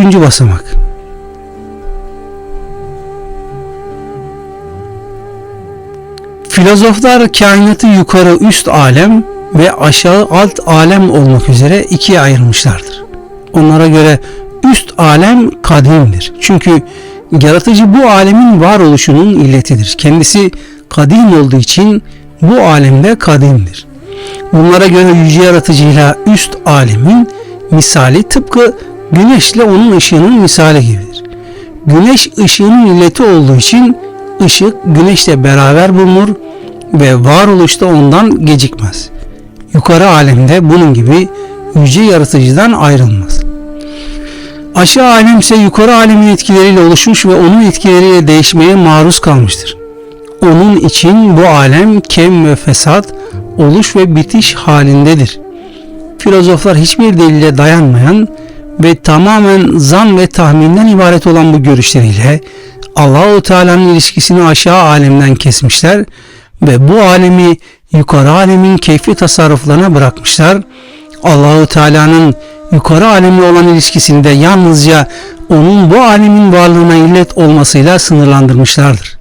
Üçüncü basamak. Filozoflar kainatı yukarı üst alem ve aşağı alt alem olmak üzere ikiye ayırmışlardır. Onlara göre üst alem kadimdir. Çünkü yaratıcı bu alemin varoluşunun illetidir. Kendisi kadim olduğu için bu alemde kadimdir. Bunlara göre yüce yaratıcıyla üst alemin misali tıpkı güneşle onun ışığının misali gibidir. Güneş ışığının illeti olduğu için ışık güneşle beraber bulunur ve varoluşta ondan gecikmez. Yukarı alemde bunun gibi yüce yaratıcıdan ayrılmaz. Aşağı alem ise yukarı alemin etkileriyle oluşmuş ve onun etkileriyle değişmeye maruz kalmıştır. Onun için bu alem kem ve fesat, oluş ve bitiş halindedir. Filozoflar hiçbir delile dayanmayan ve tamamen zan ve tahminden ibaret olan bu görüşleriyle Allahu Teala'nın ilişkisini aşağı alemden kesmişler ve bu alemi yukarı alemin keyfi tasarruflarına bırakmışlar. Allahu Teala'nın yukarı alemle olan ilişkisini de yalnızca onun bu alemin varlığına illet olmasıyla sınırlandırmışlardır.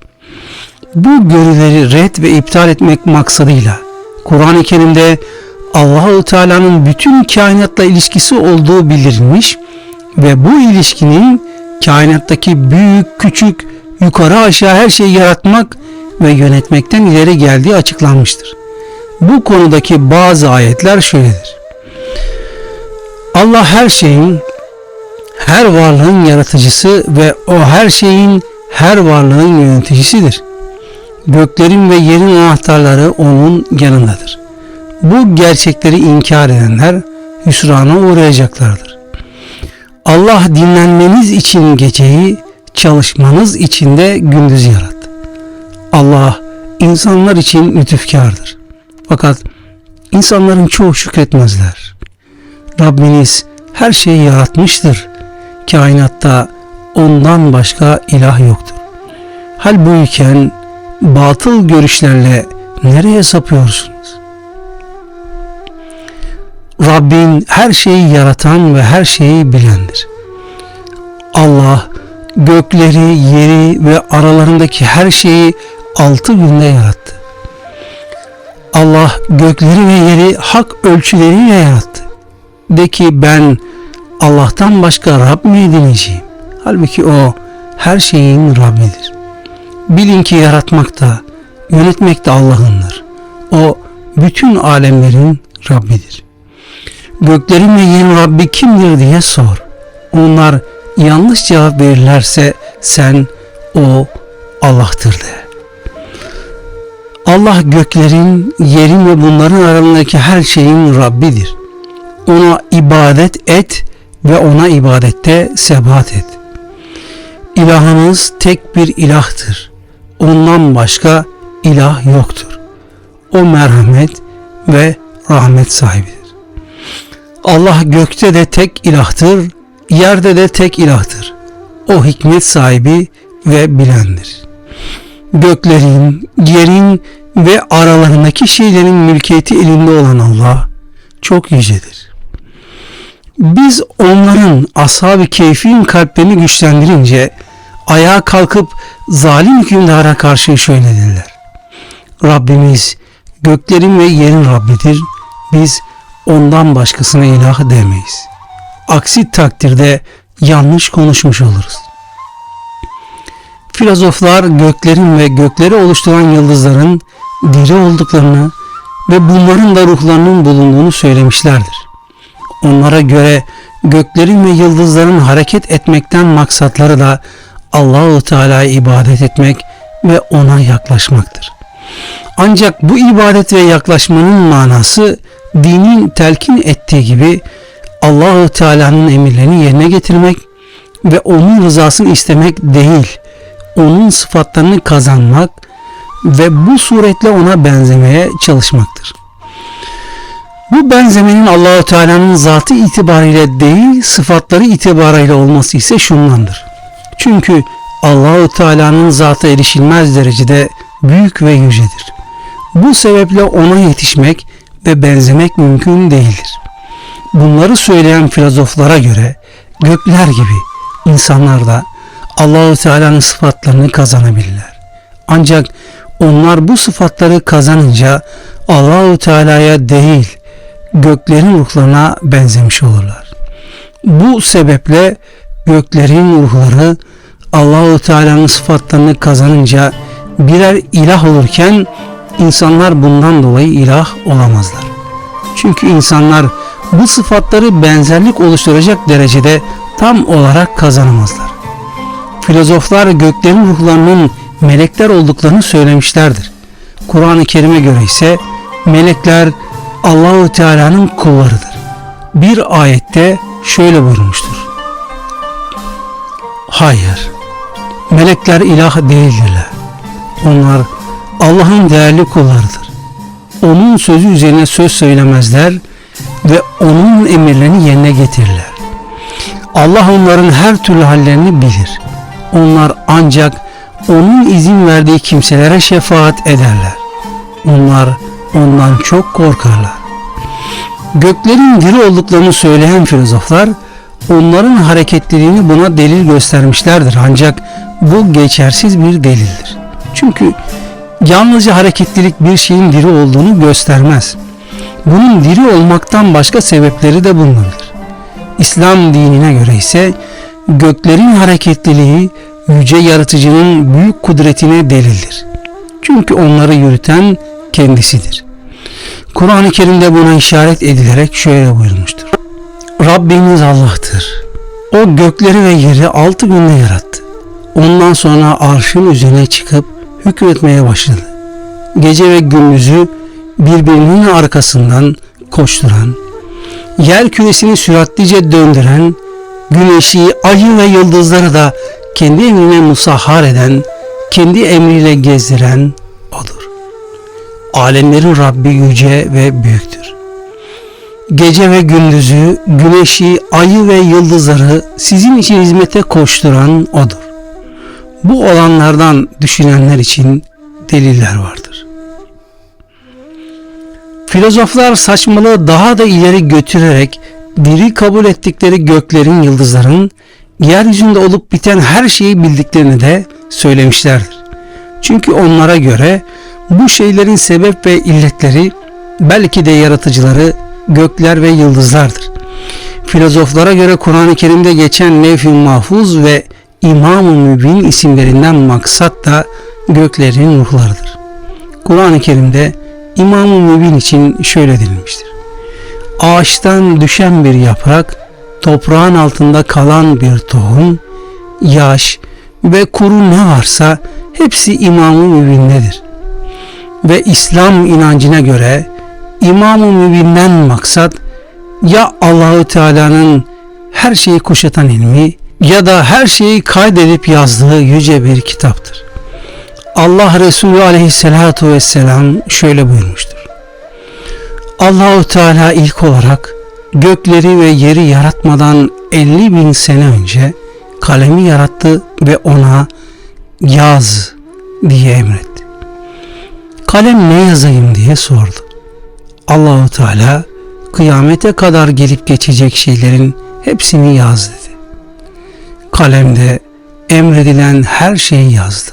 Bu görüleri red ve iptal etmek maksadıyla Kur'an-ı Kerim'de Allahu Teala'nın bütün kainatla ilişkisi olduğu bildirilmiş ve bu ilişkinin kainattaki büyük, küçük, yukarı aşağı her şeyi yaratmak ve yönetmekten ileri geldiği açıklanmıştır. Bu konudaki bazı ayetler şöyledir. Allah her şeyin, her varlığın yaratıcısı ve o her şeyin, her varlığın yöneticisidir. Göklerin ve yerin anahtarları onun yanındadır. Bu gerçekleri inkar edenler hüsrana uğrayacaklardır. Allah dinlenmeniz için geceyi, çalışmanız için de gündüz yarattı. Allah insanlar için lütufkardır. Fakat insanların çoğu şükretmezler. Rabbiniz her şeyi yaratmıştır. Kainatta ondan başka ilah yoktur. Hal bu iken batıl görüşlerle nereye sapıyorsunuz? Rabbin her şeyi yaratan ve her şeyi bilendir. Allah gökleri, yeri ve aralarındaki her şeyi altı günde yarattı. Allah gökleri ve yeri hak ölçüleriyle yarattı. De ki ben Allah'tan başka Rab mi edineceğim? Halbuki o her şeyin Rabbidir. Bilin ki yaratmak da, yönetmek de Allah'ındır. O bütün alemlerin Rabbidir. Göklerin ve yerin Rabbi kimdir diye sor. Onlar yanlış cevap verirlerse sen o Allah'tır de. Allah göklerin, yerin ve bunların arasındaki her şeyin Rabbidir. Ona ibadet et ve ona ibadette sebat et. İlahınız tek bir ilahtır. Ondan başka ilah yoktur. O merhamet ve rahmet sahibidir. Allah gökte de tek ilahtır, yerde de tek ilahtır. O hikmet sahibi ve bilendir. Göklerin, yerin ve aralarındaki şeylerin mülkiyeti elinde olan Allah çok yücedir. Biz onların ashab-ı keyfin kalplerini güçlendirince ayağa kalkıp zalim hükümdara karşı şöyle dediler. Rabbimiz göklerin ve yerin Rabbidir. Biz ondan başkasına ilah demeyiz. Aksi takdirde yanlış konuşmuş oluruz. Filozoflar göklerin ve gökleri oluşturan yıldızların diri olduklarını ve bunların da ruhlarının bulunduğunu söylemişlerdir. Onlara göre göklerin ve yıldızların hareket etmekten maksatları da Allahu Teala'ya ibadet etmek ve ona yaklaşmaktır. Ancak bu ibadet ve yaklaşmanın manası dinin telkin ettiği gibi Allahu Teala'nın emirlerini yerine getirmek ve onun rızasını istemek değil, onun sıfatlarını kazanmak ve bu suretle ona benzemeye çalışmaktır. Bu benzemenin Allahu Teala'nın zatı itibariyle değil, sıfatları itibariyle olması ise şundandır. Çünkü Allahu Teala'nın zatı erişilmez derecede büyük ve yücedir. Bu sebeple ona yetişmek ve benzemek mümkün değildir. Bunları söyleyen filozoflara göre gökler gibi insanlar da Allahu Teala'nın sıfatlarını kazanabilirler. Ancak onlar bu sıfatları kazanınca Allahu Teala'ya değil göklerin ruhlarına benzemiş olurlar. Bu sebeple göklerin ruhları Allahu Teala'nın sıfatlarını kazanınca birer ilah olurken insanlar bundan dolayı ilah olamazlar. Çünkü insanlar bu sıfatları benzerlik oluşturacak derecede tam olarak kazanamazlar. Filozoflar göklerin ruhlarının melekler olduklarını söylemişlerdir. Kur'an-ı Kerim'e göre ise melekler Allahu Teala'nın kullarıdır. Bir ayette şöyle buyurmuştur. Hayır, melekler ilah değildirler. Onlar Allah'ın değerli kullarıdır. Onun sözü üzerine söz söylemezler ve onun emirlerini yerine getirirler. Allah onların her türlü hallerini bilir. Onlar ancak onun izin verdiği kimselere şefaat ederler. Onlar ondan çok korkarlar. Göklerin diri olduklarını söyleyen filozoflar onların hareketliliğini buna delil göstermişlerdir. Ancak bu geçersiz bir delildir. Çünkü yalnızca hareketlilik bir şeyin diri olduğunu göstermez. Bunun diri olmaktan başka sebepleri de bulunabilir. İslam dinine göre ise göklerin hareketliliği yüce yaratıcının büyük kudretine delildir. Çünkü onları yürüten kendisidir. Kur'an-ı Kerim'de buna işaret edilerek şöyle buyurmuştur. Rabbiniz Allah'tır. O gökleri ve yeri altı günde yarattı. Ondan sonra arşın üzerine çıkıp hükmetmeye başladı. Gece ve gündüzü birbirinin arkasından koşturan, yer küresini süratlice döndüren, güneşi, ayı ve yıldızları da kendi emrine musahhar eden, kendi emriyle gezdiren O'dur. Alemlerin Rabbi yüce ve büyüktür. Gece ve gündüzü, güneşi, ayı ve yıldızları sizin için hizmete koşturan O'dur. Bu olanlardan düşünenler için deliller vardır. Filozoflar saçmalığı daha da ileri götürerek diri kabul ettikleri göklerin, yıldızların yeryüzünde olup biten her şeyi bildiklerini de söylemişlerdir. Çünkü onlara göre bu şeylerin sebep ve illetleri belki de yaratıcıları gökler ve yıldızlardır. Filozoflara göre Kur'an-ı Kerim'de geçen Levh-i Mahfuz ve İmam-ı Mübin isimlerinden maksat da göklerin ruhlarıdır. Kur'an-ı Kerim'de İmam-ı Mübin için şöyle denilmiştir. Ağaçtan düşen bir yaprak, toprağın altında kalan bir tohum, yaş ve kuru ne varsa hepsi İmam-ı Mübin'dedir. Ve İslam inancına göre İmam-ı Mübin'den maksat ya Allahu Teala'nın her şeyi kuşatan ilmi ya da her şeyi kaydedip yazdığı yüce bir kitaptır. Allah Resulü aleyhissalatu vesselam şöyle buyurmuştur. Allahu Teala ilk olarak gökleri ve yeri yaratmadan 50 bin sene önce kalemi yarattı ve ona yaz diye emretti. Kalem ne yazayım diye sordu. Allahu Teala kıyamete kadar gelip geçecek şeylerin hepsini yaz dedi. Kalemde emredilen her şeyi yazdı.